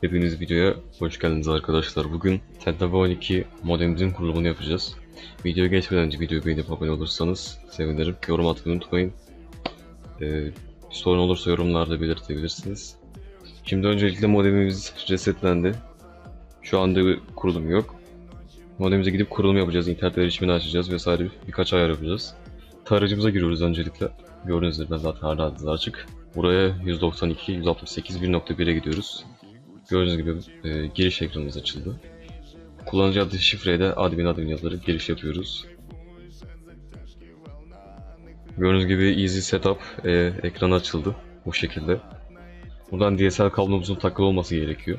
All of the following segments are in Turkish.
Hepiniz videoya hoş geldiniz arkadaşlar. Bugün Tentava 12 modemimizin kurulumunu yapacağız. Videoya geçmeden önce videoyu beğenip abone olursanız sevinirim. Yorum atmayı unutmayın. Ee, sorun olursa yorumlarda belirtebilirsiniz. Şimdi öncelikle modemimiz resetlendi. Şu anda bir kurulum yok. Modemimize gidip kurulum yapacağız, internet erişimini açacağız vesaire birkaç ayar yapacağız. Tarayıcımıza giriyoruz öncelikle. Gördüğünüz üzere zaten hala açık. Buraya 192, 168, 1.1'e gidiyoruz. Gördüğünüz gibi e, giriş ekranımız açıldı. Kullanıcı adı şifreyle de admin admin yazarak giriş yapıyoruz. Gördüğünüz gibi Easy Setup e, ekranı açıldı bu şekilde. Buradan DSL kablomuzun takılı olması gerekiyor.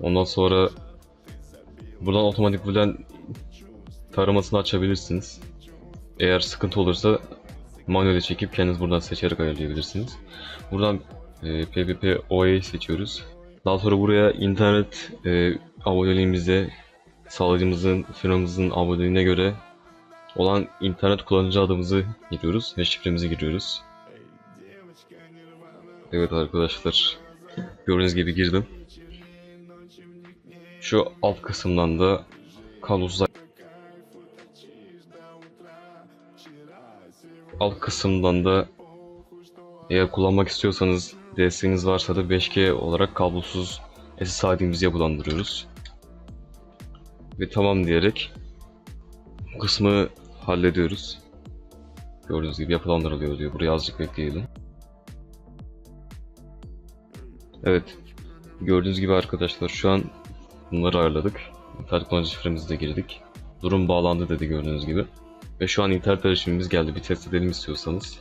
Ondan sonra buradan otomatik buradan taramasını açabilirsiniz. Eğer sıkıntı olursa manuelde çekip kendiniz buradan seçerek ayarlayabilirsiniz. Buradan e, PPP OA'yı seçiyoruz. Daha sonra buraya internet e, aboneliğimize sağlayıcımızın firmamızın aboneliğine göre olan internet kullanıcı adımızı giriyoruz ve şifremizi giriyoruz. Evet arkadaşlar gördüğünüz gibi girdim. Şu alt kısımdan da kablosuz alt kısımdan da eğer kullanmak istiyorsanız desteğiniz varsa da 5G olarak kablosuz SSID'imizi yapılandırıyoruz. Ve tamam diyerek bu kısmı hallediyoruz. Gördüğünüz gibi yapılandırılıyor diyor. Buraya azıcık bekleyelim. Evet. Gördüğünüz gibi arkadaşlar şu an bunları ayarladık. İnternet kullanıcı şifremizi de girdik. Durum bağlandı dedi gördüğünüz gibi. Ve şu an internet erişimimiz geldi. Bir test edelim istiyorsanız.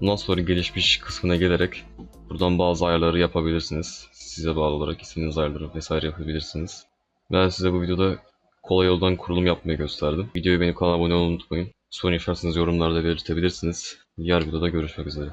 Bundan sonra gelişmiş kısmına gelerek buradan bazı ayarları yapabilirsiniz. Size bağlı olarak istediğiniz ayarları vesaire yapabilirsiniz. Ben size bu videoda kolay yoldan kurulum yapmayı gösterdim. Videoyu beğenip kanala abone olmayı unutmayın. Sorun yaşarsanız yorumlarda belirtebilirsiniz. Diğer videoda görüşmek üzere.